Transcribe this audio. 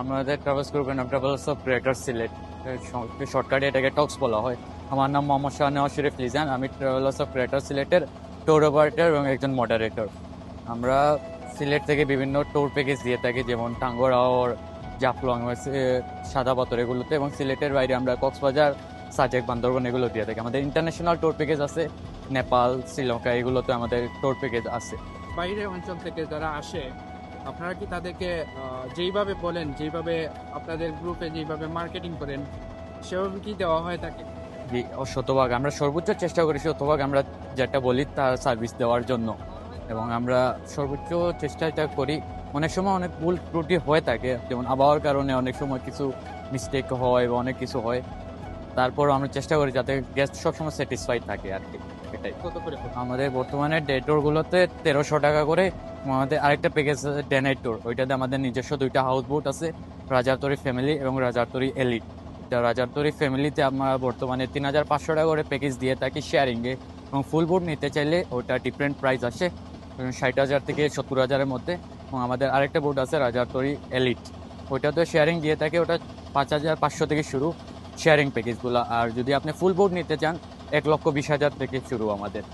আমাদের ট্রাভেলস গ্রুপের নাম ট্রাভেলস অফ গ্রেটার সিলেট শর্টকাটে এটাকে টক্স বলা হয়। আমার নাম মোহাম্মদ শাহনেওয়াজ শরীফ লিজান। আমি ট্রাভেলস অফ গ্রেটার সিলেটের ট্যুর অপারেটর এবং একজন মডারেটর আমরা সিলেট থেকে বিভিন্ন ট্যুর প্যাকেজ দিয়ে থাকি, যেমন টাঙ্গরাওর জাফলং সাদা পাথর এগুলোতে এবং সিলেটের বাইরে আমরা কক্সবাজার, সাজেক, বান্দরবন এগুলো দিয়ে থাকি। আমাদের ইন্টারন্যাশনাল ট্যুর প্যাকেজ আছে, নেপাল, শ্রীলঙ্কা এগুলোতে আমাদের ট্যুর প্যাকেজ আছে। বাইরের অঞ্চল থেকে যারা আসে আপনারা কি তাদেরকে যেইভাবে বলেন যেইভাবে আপনাদের গ্রুপে যেইভাবে মার্কেটিং করেন সেভাবে কি দেওয়া হয় তাকে? জি, শতভাগ। আমরা সর্বোচ্চ চেষ্টা করি শতভাগ আমরা যেটা বলি তার সার্ভিস দেওয়ার জন্য। এবং আমরা সর্বোচ্চ চেষ্টাটা করি। অনেক সময় অনেক ভুল ত্রুটি হয়ে থাকে যেমন আবহাওয়ার কারণে অনেক সময় কিছু মিস্টেক হয় বা অনেক কিছু হয়। তারপর আমরা চেষ্টা করি যাতে গেস্ট সবসময় স্যাটিসফাইড থাকে আর কি এটাই। আমাদের বর্তমানে ডে ট্যুরগুলোতে তেরোশো টাকা করে আমাদের আরেকটা প্যাকেজ আছে ডে নাইট ট্যুর ওইটাতে আমাদের নিজস্ব দুইটা হাউস বোট আছে রাজারতরি ফ্যামিলি এবং রাজারতরি এলিট রাজারতরি ফ্যামিলিতে আমরা বর্তমানে তিন হাজার পাঁচশো টাকা করে প্যাকেজ দিয়ে থাকি শেয়ারিংয়ে এবং ফুল বোট নিতে চাইলে ওটা ডিফারেন্ট প্রাইস আসে ষাট হাজার থেকে সত্তর হাজারের মধ্যে। এবং আমাদের আরেকটা বোট আছে রাজারতরি এলিট ওইটাতে শেয়ারিং দিয়ে থাকে, ওটা পাঁচ হাজার পাঁচশো থেকে শুরু শেয়ারিং প্যাকেজগুলো আর যদি আপনি ফুল বোট নিতে চান, এক লক্ষ বিশ হাজার থেকে শুরু আমাদের।